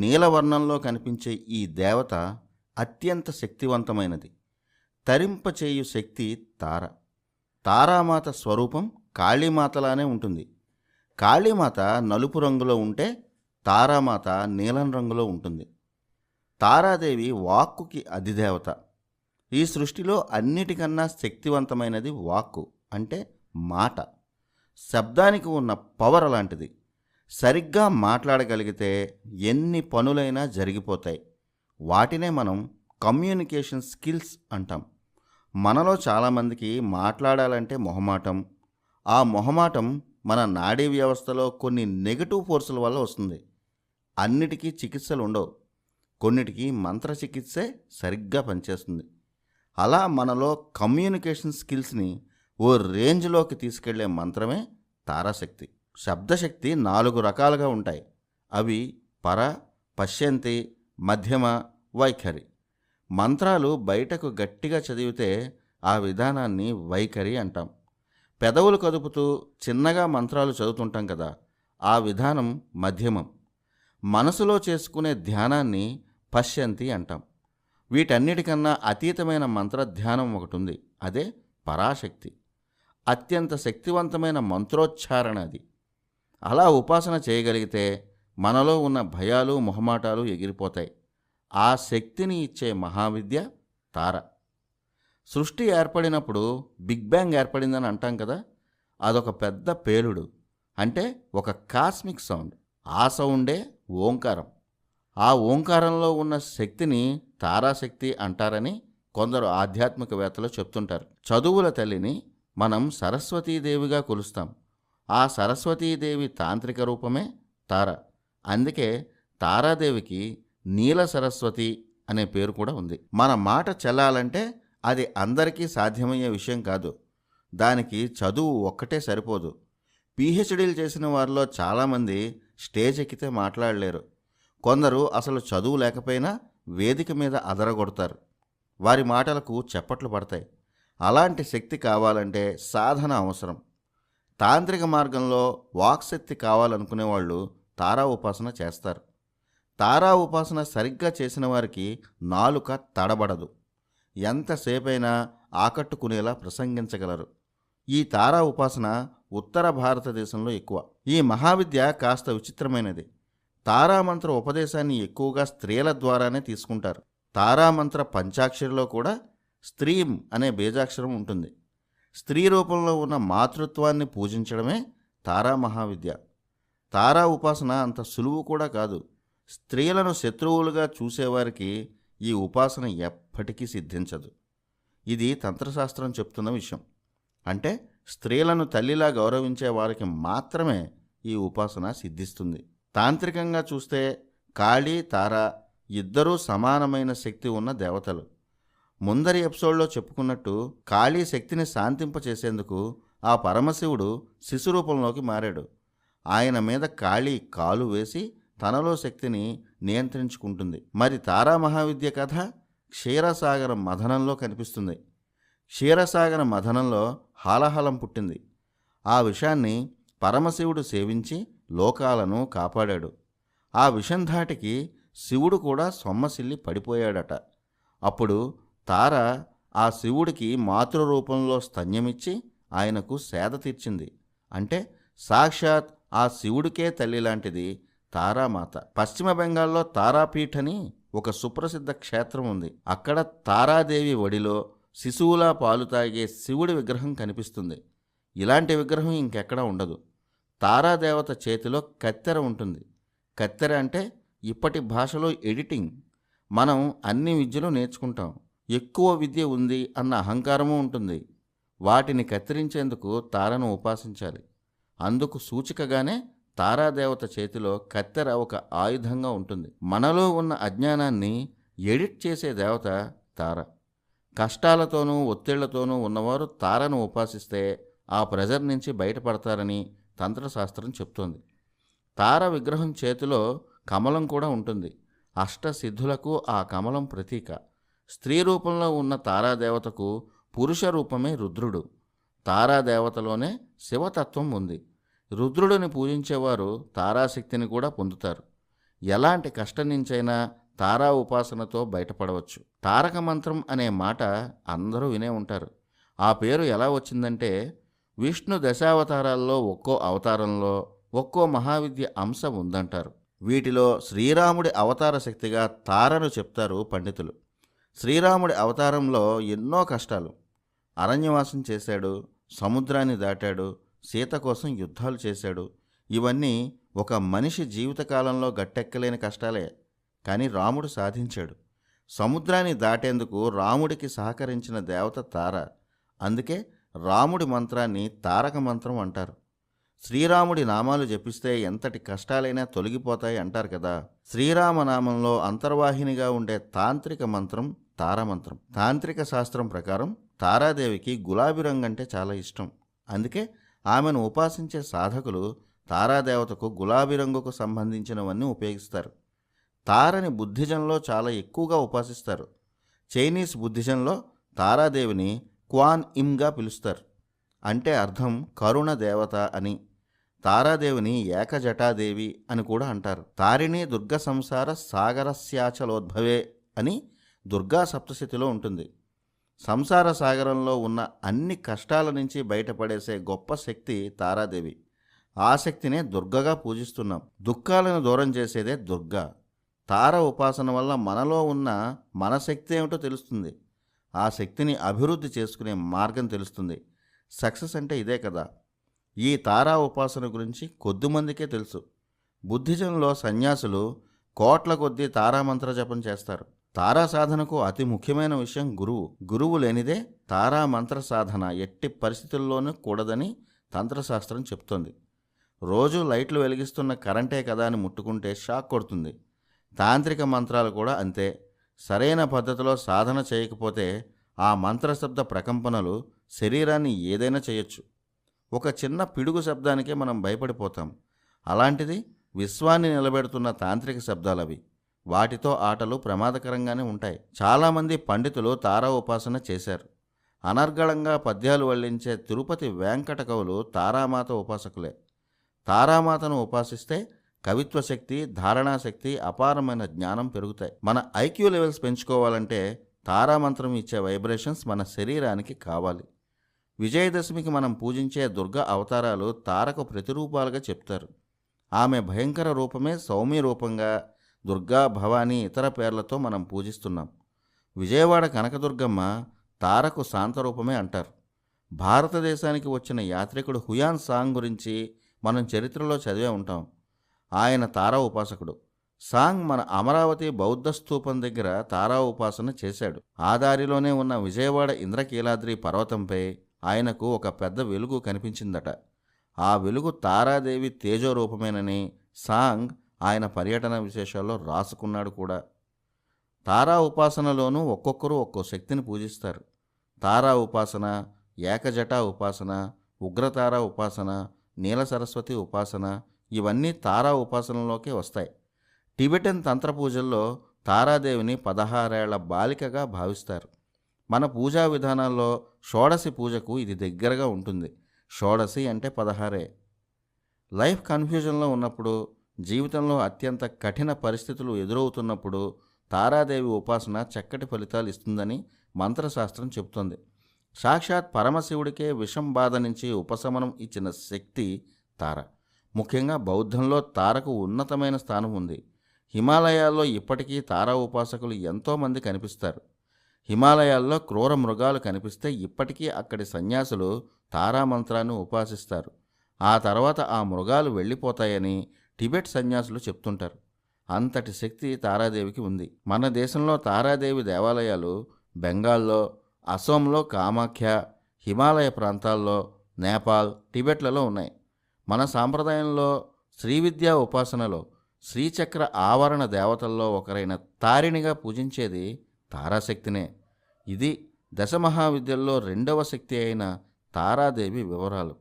నీలవర్ణంలో కనిపించే ఈ దేవత అత్యంత శక్తివంతమైనది. తరింపచేయు శక్తి తార. తారామాత స్వరూపం కాళీమాతలానే ఉంటుంది. కాళీమాత నలుపు రంగులో ఉంటే తారామాత నీలం రంగులో ఉంటుంది. తారాదేవి వాక్కుకి అధిదేవత. ఈ సృష్టిలో అన్నిటికన్నా శక్తివంతమైనది వాక్కు అంటే మాట. శబ్దానికి ఉన్న పవర్ అలాంటిది. సరిగ్గా మాట్లాడగలిగితే ఎన్ని పనులైనా జరిగిపోతాయి. వాటినే మనం కమ్యూనికేషన్ స్కిల్స్ అంటాం. మనలో చాలామందికి మాట్లాడాలంటే మొహమాటం. ఆ మొహమాటం మన నాడీ వ్యవస్థలో కొన్ని నెగటివ్ ఫోర్సుల వల్ల వస్తుంది. అన్నిటికీ చికిత్సలు ఉండవు. కొన్నిటికి మంత్ర చికిత్సే సరిగ్గా పనిచేస్తుంది. అలా మనలో కమ్యూనికేషన్ స్కిల్స్ని ఓ రేంజ్లోకి తీసుకెళ్ళే మంత్రమే తారాశక్తి. శబ్దశక్తి నాలుగు రకాలుగా ఉంటాయి. అవి పర పశ్యంతి మధ్యమ వైఖరి. మంత్రాలు బయటకు గట్టిగా చదివితే ఆ విధానాన్ని వైఖరి అంటాం. పెదవులు కదుపుతూ చిన్నగా మంత్రాలు చదువుతుంటాం కదా ఆ విధానం మధ్యమం. మనసులో చేసుకునే ధ్యానాన్ని పశ్యంతి అంటాం. వీటన్నిటికన్నా అతీతమైన మంత్ర ధ్యానం ఒకటి ఉంది అదే పరాశక్తి. అత్యంత శక్తివంతమైన మంత్రోచ్చారణ అది. అలా ఉపాసన చేయగలిగితే మనలో ఉన్న భయాలు మొహమాటాలు ఎగిరిపోతాయి. ఆ శక్తిని ఇచ్చే మహావిద్య తార. సృష్టి ఏర్పడినప్పుడు బిగ్ బ్యాంగ్ ఏర్పడిందని అంటాం కదా అదొక పెద్ద పేలుడు. అంటే ఒక కాస్మిక్ సౌండ్ ఆ సౌండే ఓంకారం. ఆ ఓంకారంలో ఉన్న శక్తిని తారాశక్తి అంటారని కొందరు ఆధ్యాత్మికవేత్తలు చెప్తుంటారు. చదువుల తల్లిని మనం సరస్వతీదేవిగా కొలుస్తాం. ఆ సరస్వతీదేవి తాంత్రిక రూపమే తార. అందుకే తారాదేవికి నీల సరస్వతి అనే పేరు కూడా ఉంది. మన మాట చెల్లాలంటే అది అందరికీ సాధ్యమయ్యే విషయం కాదు. దానికి చదువు ఒక్కటే సరిపోదు. పీహెచ్డీలు చేసిన వారిలో చాలామంది స్టేజ్ ఎక్కితే మాట్లాడలేరు. కొందరు అసలు చదువు లేకపోయినా వేదిక మీద అదరగొడతారు. వారి మాటలకు చప్పట్లు పడతాయి. అలాంటి శక్తి కావాలంటే సాధన అవసరం. తాంత్రిక మార్గంలో వాక్శక్తి కావాలనుకునే వాళ్ళు తారా ఉపాసన చేస్తారు. తారా ఉపాసన సరిగ్గా చేసిన వారికి నాలుక తడబడదు. ఎంతసేపైనా ఆకట్టుకునేలా ప్రసంగించగలరు. ఈ తారా ఉపాసన ఉత్తర భారతదేశంలో ఎక్కువ. ఈ మహావిద్య కాస్త విచిత్రమైనది. తారామంత్ర ఉపదేశాన్ని ఎక్కువగా స్త్రీల ద్వారానే తీసుకుంటారు. తారామంత్ర పంచాక్షరిలో కూడా స్త్రీం అనే బీజాక్షరం ఉంటుంది. స్త్రీ రూపంలో ఉన్న మాతృత్వాన్ని పూజించడమే తారా మహావిద్య. తారా ఉపాసన అంత సులువు కూడా కాదు. స్త్రీలను శత్రువులుగా చూసేవారికి ఈ ఉపాసన ఎప్పటికీ సిద్ధించదు. ఇది తంత్రశాస్త్రం చెప్తున్న విషయం. అంటే స్త్రీలను తల్లిలా గౌరవించే వారికి మాత్రమే ఈ ఉపాసన సిద్ధిస్తుంది. తాంత్రికంగా చూస్తే కాళీ తార ఇద్దరూ సమానమైన శక్తి ఉన్న దేవతలు. ముందరి ఎపిసోడ్లో చెప్పుకున్నట్టు కాళీ శక్తిని శాంతింపచేసేందుకు ఆ పరమశివుడు శిశు రూపంలోకి మారాడు. ఆయన మీద కాళీ కాలు వేసి తనలో శక్తిని నియంత్రించుకుంటుంది. మరి తారా మహావిద్య కథ క్షీరసాగర మథనంలో కనిపిస్తుంది. క్షీరసాగర మథనంలో హాలహలం పుట్టింది. ఆ విషాన్ని పరమశివుడు సేవించి లోకాలను కాపాడాడు. ఆ విషం ధాటికి శివుడు కూడా సొమ్మసిల్లి పడిపోయాడట. అప్పుడు తార ఆ శివుడికి మాతృరూపంలో స్తన్యమిచ్చి ఆయనకు సేద తీర్చింది. అంటే సాక్షాత్ ఆ శివుడికే తల్లి లాంటిది తారామాత. పశ్చిమ బెంగాల్లో తారాపీఠ్ అని ఒక సుప్రసిద్ధ క్షేత్రం ఉంది. అక్కడ తారాదేవి ఒడిలో శిశువులా పాలు తాగే శివుడి విగ్రహం కనిపిస్తుంది. ఇలాంటి విగ్రహం ఇంకెక్కడా ఉండదు. తారాదేవత చేతిలో కత్తెర ఉంటుంది. కత్తెర అంటే ఇప్పటి భాషలో ఎడిటింగ్. మనం అన్ని విద్యలు నేర్చుకుంటాం. ఎక్కువ విద్య ఉంది అన్న అహంకారము ఉంటుంది. వాటిని కత్తిరించేందుకు తారను ఉపాసించాలి. అందుకు సూచికగానే తారాదేవత చేతిలో కత్తెర ఒక ఆయుధంగా ఉంటుంది. మనలో ఉన్న అజ్ఞానాన్ని ఎడిట్ చేసే దేవత తార. కష్టాలతోనూ ఒత్తిళ్ళతోనూ ఉన్నవారు తారను ఉపాసిస్తే ఆ ప్రెజర్ నుంచి బయటపడతారని తంత్రశాస్త్రం చెప్తోంది. తార విగ్రహం చేతిలో కమలం కూడా ఉంటుంది. అష్టసిద్ధులకు ఆ కమలం ప్రతీక. స్త్రీ రూపంలో ఉన్న తారాదేవతకు పురుష రూపమే రుద్రుడు. తారాదేవతలోనే శివతత్వం ఉంది. రుద్రుడిని పూజించేవారు తారాశక్తిని కూడా పొందుతారు. ఎలాంటి కష్టం నుంచైనా తారా ఉపాసనతో బయటపడవచ్చు. తారక మంత్రం అనే మాట అందరూ వినే ఉంటారు. ఆ పేరు ఎలా వచ్చిందంటే విష్ణు దశావతారాల్లో ఒక్కో అవతారంలో ఒక్కో మహావిద్య అంశం ఉందంటారు. వీటిలో శ్రీరాముడి అవతార శక్తిగా తారను చెప్తారు పండితులు. శ్రీరాముడి అవతారంలో ఎన్నో కష్టాలు. అరణ్యవాసం చేశాడు సముద్రాన్ని దాటాడు సీత కోసం యుద్ధాలు చేశాడు. ఇవన్నీ ఒక మనిషి జీవితకాలంలో గట్టెక్కలేని కష్టాలే. కానీ రాముడు సాధించాడు. సముద్రాన్ని దాటేందుకు రాముడికి సహకరించిన దేవత తార. అందుకే రాముడి మంత్రాన్ని తారక మంత్రం అంటారు. శ్రీరాముడి నామాలు జపిస్తే ఎంతటి కష్టాలైనా తొలగిపోతాయి అంటారు కదా. శ్రీరామనామంలో అంతర్వాహినిగా ఉండే తాంత్రిక మంత్రం తారామంత్రం. తాంత్రిక శాస్త్రం ప్రకారం తారాదేవికి గులాబీ రంగు అంటే చాలా ఇష్టం. అందుకే ఆమెను ఉపాసించే సాధకులు తారాదేవతకు గులాబీ రంగుకు సంబంధించినవన్నీ ఉపయోగిస్తారు. తారని బుద్ధిజంలో చాలా ఎక్కువగా ఉపాసిస్తారు. చైనీస్ బుద్ధిజంలో తారాదేవిని క్వాన్ ఇమ్గా పిలుస్తారు. అంటే అర్థం కరుణ దేవత అని. తారాదేవిని ఏకజటాదేవి అని కూడా అంటారు. తారిణి దుర్గ సంసార సాగరస్యాచలోద్భవే అని దుర్గా సప్తశతిలో ఉంటుంది. సంసార సాగరంలో ఉన్న అన్ని కష్టాల నుంచి బయటపడేసే గొప్ప శక్తి తారాదేవి. ఆ శక్తినే దుర్గగా పూజిస్తున్నాం. దుఃఖాలను దూరం చేసేదే దుర్గా. తార ఉపాసన వల్ల మనలో ఉన్న మన శక్తి ఏమిటో తెలుస్తుంది. ఆ శక్తిని అభివృద్ధి చేసుకునే మార్గం తెలుస్తుంది. సక్సెస్ అంటే ఇదే కదా. ఈ తారా ఉపాసన గురించి కొద్దిమందికే తెలుసు. బుద్ధిజంలో సన్యాసులు కోట్ల కొద్దీ తారామంత్ర జపం చేస్తారు. తారా సాధనకు అతి ముఖ్యమైన విషయం గురువు. గురువు లేనిదే తారా మంత్ర సాధన ఎట్టి పరిస్థితుల్లోనూ కూడదని తంత్రశాస్త్రం చెప్తోంది. రోజు లైట్లు వెలిగిస్తున్న కరెంటే కదా అని ముట్టుకుంటే షాక్ కొడుతుంది. తాంత్రిక మంత్రాలు కూడా అంతే. సరైన పద్ధతిలో సాధన చేయకపోతే ఆ మంత్రశబ్ద ప్రకంపనలు శరీరాన్ని ఏదైనా చేయొచ్చు. ఒక చిన్న పిడుగు శబ్దానికే మనం భయపడిపోతాం. అలాంటిది విశ్వాన్ని నిలబెడుతున్న తాంత్రిక శబ్దాలవి. వాటితో ఆటలు ప్రమాదకరంగానే ఉంటాయి. చాలామంది పండితులు తారా ఉపాసన చేశారు. అనర్గళంగా పద్యాలు వల్లించే తిరుపతి వెంకట కవులు తారామాత ఉపాసకులే. తారామాతను ఉపాసిస్తే కవిత్వ శక్తి ధారణాశక్తి అపారమైన జ్ఞానం పెరుగుతాయి. మన ఐక్యూ లెవెల్స్ పెంచుకోవాలంటే తారామంత్రం ఇచ్చే వైబ్రేషన్స్ మన శరీరానికి కావాలి. విజయదశమికి మనం పూజించే దుర్గ అవతారాలు తారకు ప్రతిరూపాలుగా చెప్తారు. ఆమె భయంకర రూపమే సౌమ్య రూపంగా దుర్గా భవానీ ఇతర పేర్లతో మనం పూజిస్తున్నాం. విజయవాడ కనకదుర్గమ్మ తారకు శాంతరూపమే అంటారు. భారతదేశానికి వచ్చిన యాత్రికుడు హుయాన్ సాంగ్ గురించి మనం చరిత్రలో చదివే ఉంటాం. ఆయన తారా ఉపాసకుడు. సాంగ్ మన అమరావతి బౌద్ధ స్థూపం దగ్గర తారా ఉపాసన చేశాడు. ఆ దారిలోనే ఉన్న విజయవాడ ఇంద్రకీలాద్రి పర్వతంపై ఆయనకు ఒక పెద్ద వెలుగు కనిపించిందట. ఆ వెలుగు తారాదేవి తేజోరూపమేనని సాంగ్ ఆయన పర్యటన విశేషాల్లో రాసుకున్నాడు కూడా. తారా ఉపాసనలోనూ ఒక్కొక్కరు ఒక్కో శక్తిని పూజిస్తారు. తారా ఉపాసన ఏకజటా ఉపాసన ఉగ్రతార ఉపాసన నీల సరస్వతి ఉపాసన ఇవన్నీ తారా ఉపాసనలోకే వస్తాయి. టిబెటన్ తంత్ర పూజల్లో తారాదేవిని పదహారేళ్ళ బాలికగా భావిస్తారు. మన పూజా విధానాల్లో షోడసి పూజకు ఇది దగ్గరగా ఉంటుంది. షోడసి అంటే పదహారే. లైఫ్ కన్ఫ్యూజన్లో ఉన్నప్పుడు జీవితంలో అత్యంత కఠిన పరిస్థితులు ఎదురవుతున్నప్పుడు తారాదేవి ఉపాసన చక్కటి ఫలితాలు ఇస్తుందని మంత్రశాస్త్రం చెబుతుంది. సాక్షాత్ పరమశివుడికే విషం బాధ నుంచి ఉపశమనం ఇచ్చిన శక్తి తార. ముఖ్యంగా బౌద్ధంలో తారకు ఉన్నతమైన స్థానం ఉంది. హిమాలయాల్లో ఇప్పటికీ తారా ఉపాసకులు ఎంతోమంది కనిపిస్తారు. హిమాలయాల్లో క్రూర మృగాలు కనిపిస్తే ఇప్పటికీ అక్కడి సన్యాసులు తారామంత్రాన్ని ఉపాసిస్తారు. ఆ తర్వాత ఆ మృగాలు వెళ్ళిపోతాయని టిబెట్ సన్యాసులు చెప్తుంటారు. అంతటి శక్తి తారాదేవికి ఉంది. మన దేశంలో తారాదేవి దేవాలయాలు బెంగాల్లో అసోంలో కామాఖ్య హిమాలయ ప్రాంతాల్లో నేపాల్ టిబెట్లలో ఉన్నాయి. మన సాంప్రదాయంలో శ్రీవిద్యా ఉపాసనలో శ్రీచక్ర ఆవరణ దేవతల్లో ఒకరైన తారిణిగా పూజించేది తారాశక్తినే. ఇది దశమహావిద్యల్లో రెండవ శక్తి అయిన తారాదేవి వివరాలు.